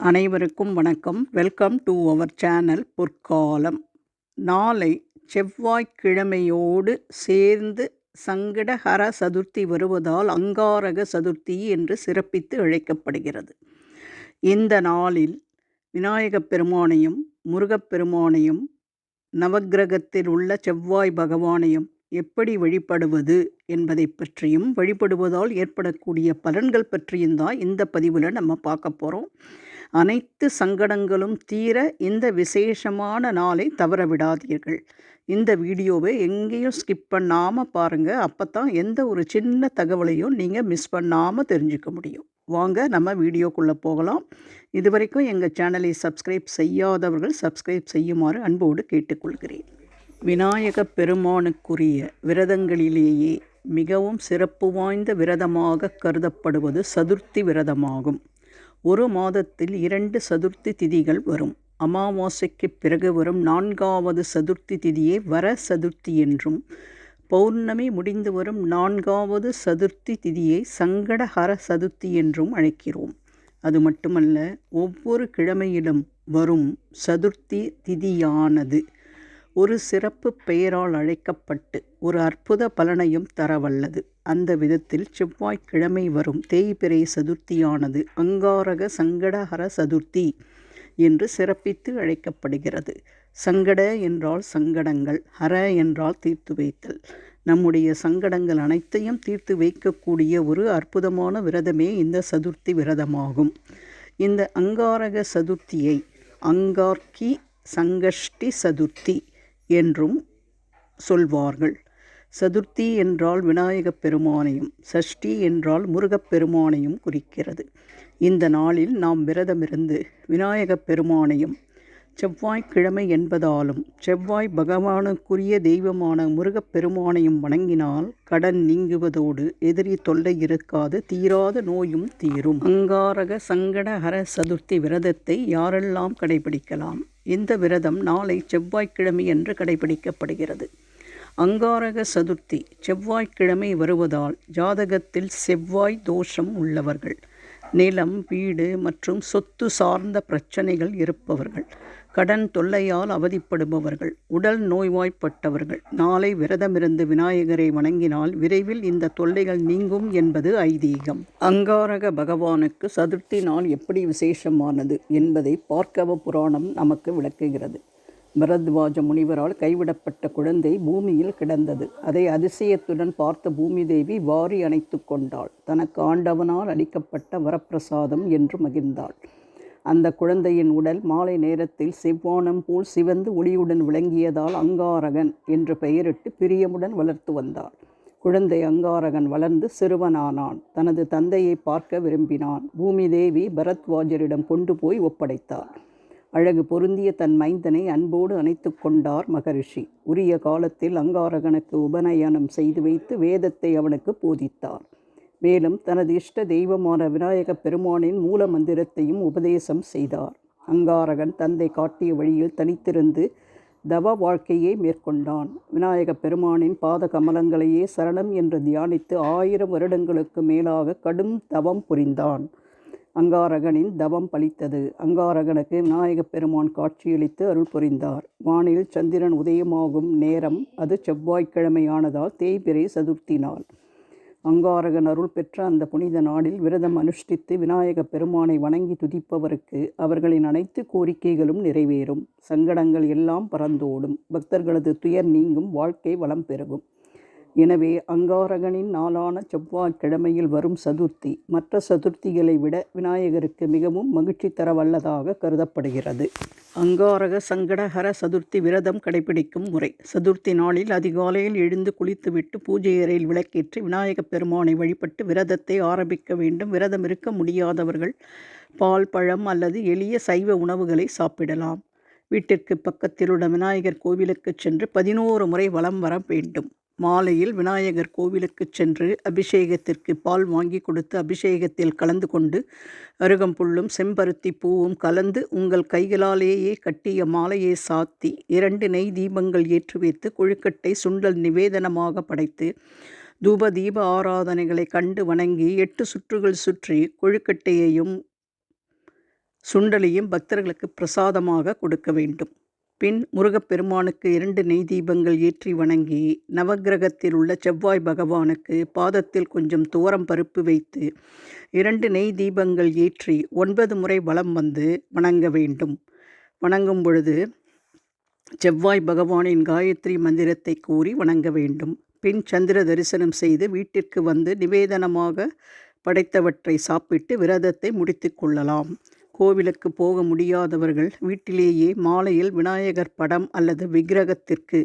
அனைவருக்கும் வணக்கம். Welcome to our channel பொற்காலம். நாளை செவ்வாய்க்கிழமையோடு சேர்ந்து சங்கடஹர சதுர்த்தி வருவதால் அங்காரக சதுர்த்தி என்று சிறப்பித்து அழைக்கப்படுகிறது. இந்த நாளில் விநாயகப் பெருமானையும் முருகப்பெருமானையும் நவக்கிரகத்தில் உள்ள செவ்வாய் பகவானையும் எப்படி வழிபடுவது என்பதை பற்றியும் வழிபடுவதால் ஏற்படக்கூடிய பலன்கள் பற்றியும் தான் இந்த பதிவில் நம்ம பார்க்க போகிறோம் அனைத்து சங்கடங்களும் தீர இந்த விசேஷமான நாளை தவற விடாதீர்கள் இந்த வீடியோவை எங்கேயும் ஸ்கிப் பண்ணாமல் பாருங்கள் அப்போ தான் எந்த ஒரு சின்ன தகவலையும் நீங்கள் மிஸ் பண்ணாமல் தெரிஞ்சுக்க முடியும். வாங்க நம்ம வீடியோக்குள்ளே போகலாம். இது வரைக்கும் எங்கள் சேனலை சப்ஸ்கிரைப் செய்யாதவர்கள் சப்ஸ்கிரைப் செய்யுமாறு அன்போடு கேட்டுக்கொள்கிறேன். விநாயக பெருமானுக்குரிய விரதங்களிலேயே மிகவும் சிறப்பு வாய்ந்த விரதமாக கருதப்படுவது சதுர்த்தி விரதமாகும். ஒரு மாதத்தில் இரண்டு சதுர்த்தி திதிகள் வரும். அமாவாசைக்கு பிறகு வரும் நான்காவது சதுர்த்தி திதியை வர சதுர்த்தி என்றும் பௌர்ணமி முடிந்து வரும் நான்காவது சதுர்த்தி திதியை சங்கடஹர சதுர்த்தி என்றும் அழைக்கிறோம். அது மட்டுமல்ல ஒவ்வொரு கிழமையிலும் வரும் சதுர்த்தி திதியானது. ஒரு சிறப்பு பெயரால் அழைக்கப்பட்டு ஒரு அற்புத பலனையும் தரவல்லது. அந்த விதத்தில் செவ்வாய்க்கிழமை வரும் தேய்பிறை சதுர்த்தியானது அங்காரக சங்கடஹர சதுர்த்தி என்று சிறப்பித்து அழைக்கப்படுகிறது. சங்கட என்றால் சங்கடங்கள் ஹர என்றால் தீர்த்து வைத்தல். நம்முடைய சங்கடங்கள் அனைத்தையும் தீர்த்து வைக்கக்கூடிய ஒரு அற்புதமான விரதமே இந்த சதுர்த்தி விரதமாகும். இந்த அங்காரக சதுர்த்தியை அங்கார்கி சங்கஷ்டி சதுர்த்தி என்றும் சொல்வார்கள். சதுர்த்தி என்றால் விநாயகப் பெருமானையும் சஷ்டி என்றால் முருகப் பெருமானையும் குறிக்கிறது. இந்த நாளில் நாம் விரதமிருந்து விநாயகப் பெருமானையும் செவ்வாய்க்கிழமை என்பதாலும் செவ்வாய் பகவானுக்குரிய தெய்வமான முருகப்பெருமானையும் வணங்கினால் கடன் நீங்குவதோடு எதிரி தொல்லை இருக்காது தீராத நோயும் தீரும். அங்காரக சங்கடஹர சதுர்த்தி விரதத்தை யாரெல்லாம் கடைபிடிக்கலாம்? இந்த விரதம் நாளை செவ்வாய்க்கிழமை என்று கடைபிடிக்கப்படுகிறது. அங்காரக சதுர்த்தி செவ்வாய்க்கிழமை வருவதால் ஜாதகத்தில் செவ்வாய் தோஷம் உள்ளவர்கள். நிலம் வீடு மற்றும் சொத்து சார்ந்த பிரச்சனைகள் இருப்பவர்கள் கடன் தொல்லையால் அவதிப்படுபவர்கள் உடல் நோய்வாய்ப்பட்டவர்கள் நாளை விரதமிருந்து விநாயகரை வணங்கினால் விரைவில் இந்த தொல்லைகள் நீங்கும் என்பது ஐதீகம். அங்காரக பகவானுக்கு சதுர்த்தி நாள் எப்படி விசேஷமானது என்பதை பார்க்கவ புராணம் நமக்கு விளக்குகிறது. பரத்வாஜ முனிவரால் கைவிடப்பட்ட குழந்தை பூமியில் கிடந்தது. அதை அதிசயத்துடன் பார்த்த பூமி தேவி வாரி அணைத்து கொண்டாள். தனக்கு ஆண்டவனால் அளிக்கப்பட்ட வரப்பிரசாதம் என்று மகிழ்ந்தாள். அந்த குழந்தையின் உடல் மாலை நேரத்தில் செவ்வானம் போல் சிவந்து ஒளியுடன் விளங்கியதால் அங்காரகன் என்று பெயரிட்டு பிரியமுடன் வளர்த்து வந்தாள். குழந்தை அங்காரகன் வளர்ந்து சிறுவனானான். தனது தந்தையை பார்க்க விரும்பினான். பூமி தேவி பரத்வாஜரிடம் கொண்டு போய் ஒப்படைத்தார் அழகு பொருந்திய தன் மைந்தனை அன்போடு அணைத்து கொண்டார் மகரிஷி. உரிய காலத்தில் அங்காரகனுக்கு உபநயனம் செய்து வைத்து வேதத்தை அவனுக்கு போதித்தார். மேலும் தனது இஷ்ட தெய்வமான விநாயக பெருமானின் மூல மந்திரத்தையும் உபதேசம் செய்தார். அங்காரகன் தந்தை காட்டிய வழியில் தனித்திருந்து தவ வாழ்க்கையை மேற்கொண்டான். விநாயக பெருமானின் பாத கமலங்களையே சரணம் என்று தியானித்து ஆயிரம் வருடங்களுக்கு மேலாக கடும் தவம் புரிந்தான். அங்காரகனின் தவம் பலித்தது. அங்காரகனுக்கு விநாயகப் பெருமான் காட்சியளித்து அருள் புரிந்தார். வானில் சந்திரன் உதயமாகும் நேரம் அது செவ்வாய்க்கிழமையானதால் தேய்பிரை சதுர்த்தி நாள் அங்காரகன் அருள் பெற்ற அந்த புனித நாளில் விரதம் அனுஷ்டித்து விநாயக பெருமானை வணங்கி துதிப்பவருக்கு அவர்களின் அனைத்து கோரிக்கைகளும் நிறைவேறும். சங்கடங்கள் எல்லாம் பறந்தோடும். பக்தர்களது துயர் நீங்கும். வாழ்க்கை வளம் பெருகும். எனவே அங்காரகனின் நாளான செவ்வாய்க்கிழமையில் வரும் சதுர்த்தி மற்ற சதுர்த்திகளை விட விநாயகருக்கு மிகவும் மகிழ்ச்சி தர வல்லதாக கருதப்படுகிறது. அங்காரக சங்கடஹர சதுர்த்தி விரதம் கடைபிடிக்கும் முறை. சதுர்த்தி நாளில் அதிகாலையில் எழுந்து குளித்துவிட்டு பூஜை அறையில் விளக்கேற்றி விநாயகப் பெருமானை வழிபட்டு விரதத்தை ஆரம்பிக்க வேண்டும். விரதம் இருக்க முடியாதவர்கள் பால் பழம் அல்லது எளிய சைவ உணவுகளை சாப்பிடலாம். வீட்டிற்கு பக்கத்தில் உள்ள விநாயகர் கோவிலுக்கு சென்று பதினோரு முறை வலம் வர வேண்டும். மாலையில் விநாயகர் கோவிலுக்கு சென்று அபிஷேகத்திற்கு பால் வாங்கி கொடுத்து அபிஷேகத்தில் கலந்து கொண்டு அருகம்புல்லும் செம்பருத்தி பூவும் கலந்து உங்கள் கைகளாலேயே கட்டிய மாலையை சாத்தி இரண்டு நெய் தீபங்கள் ஏற்றி வைத்து கொழுக்கட்டை சுண்டல் நிவேதனமாக படைத்து தூப தீப ஆராதனைகளை கண்டு வணங்கி எட்டு சுற்றுகள் சுற்றி கொழுக்கட்டையையும் சுண்டலையும் பக்தர்களுக்கு பிரசாதமாக கொடுக்க வேண்டும். பின் முருகப்பெருமானுக்கு இரண்டு நெய் தீபங்கள் ஏற்றி வணங்கி நவக்கிரகத்தில் உள்ள செவ்வாய் பகவானுக்கு பாதத்தில் கொஞ்சம் துவரம் பருப்பு வைத்து இரண்டு நெய் தீபங்கள் ஏற்றி ஒன்பது முறை வலம் வந்து வணங்க வேண்டும். வணங்கும் பொழுது செவ்வாய் பகவானின் காயத்ரி மந்திரத்தை கூறி வணங்க வேண்டும். பின் சந்திர தரிசனம் செய்து வீட்டிற்கு வந்து நிவேதனமாக படைத்தவற்றை சாப்பிட்டு விரதத்தை முடித்து கொள்ளலாம். கோவிலுக்கு போக முடியாதவர்கள் வீட்டிலேயே மாலையில் விநாயகர் படம் அல்லது விக்கிரகத்திற்கு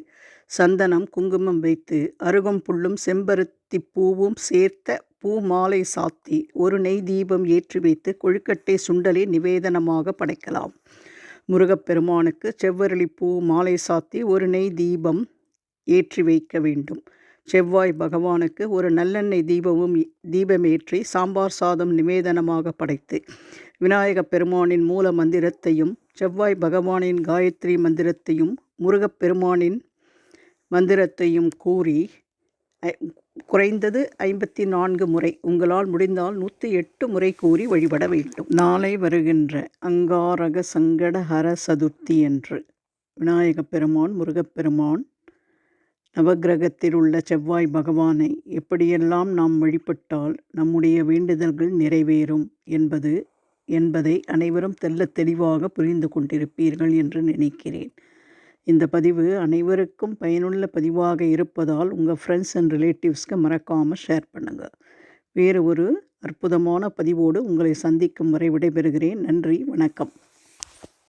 சந்தனம் குங்குமம் வைத்து அருகம்புல்லும் செம்பருத்தி பூவும் சேர்த்த பூ மாலை சாத்தி ஒரு நெய் தீபம் ஏற்றி வைத்து கொழுக்கட்டை சுண்டலை நிவேதனமாக படைக்கலாம். முருகப்பெருமானுக்கு செவ்வரளி பூ மாலை சாத்தி ஒரு நெய் தீபம் ஏற்றி வைக்க வேண்டும். செவ்வாய் பகவானுக்கு ஒரு நல்லெண்ணெய் தீபமும் தீபமேற்றி சாம்பார் சாதம் நிவேதனமாக படைத்து விநாயக பெருமானின் மூல மந்திரத்தையும் செவ்வாய் பகவானின் காயத்ரி மந்திரத்தையும் முருகப்பெருமானின் மந்திரத்தையும் கூறி குறைந்தது ஐம்பத்தி நான்கு முறை உங்களால் முடிந்தால் நூற்றி எட்டு முறை கூறி வழிபட வேண்டும். நாளை வருகின்ற அங்காரக சங்கட ஹர சதுர்த்தி என்று விநாயகப் பெருமான் முருகப்பெருமான் நவகிரகத்தில் உள்ள செவ்வாய் பகவானை எப்படியெல்லாம் நாம் வழிபட்டால் நம்முடைய வேண்டுதல்கள் நிறைவேறும் என்பது என்பதை அனைவரும் தெல்ல தெளிவாக புரிந்து கொண்டிருப்பீர்கள் என்று நினைக்கிறேன். இந்த பதிவு அனைவருக்கும் பயனுள்ள பதிவாக இருப்பதால் உங்கள் ஃப்ரெண்ட்ஸ் அண்ட் ரிலேட்டிவ்ஸ்க்கு மறக்காமல் ஷேர் பண்ணுங்கள் வேறு ஒரு அற்புதமான பதிவோடு உங்களை சந்திக்கும் வரை விடைபெறுகிறேன். நன்றி வணக்கம்.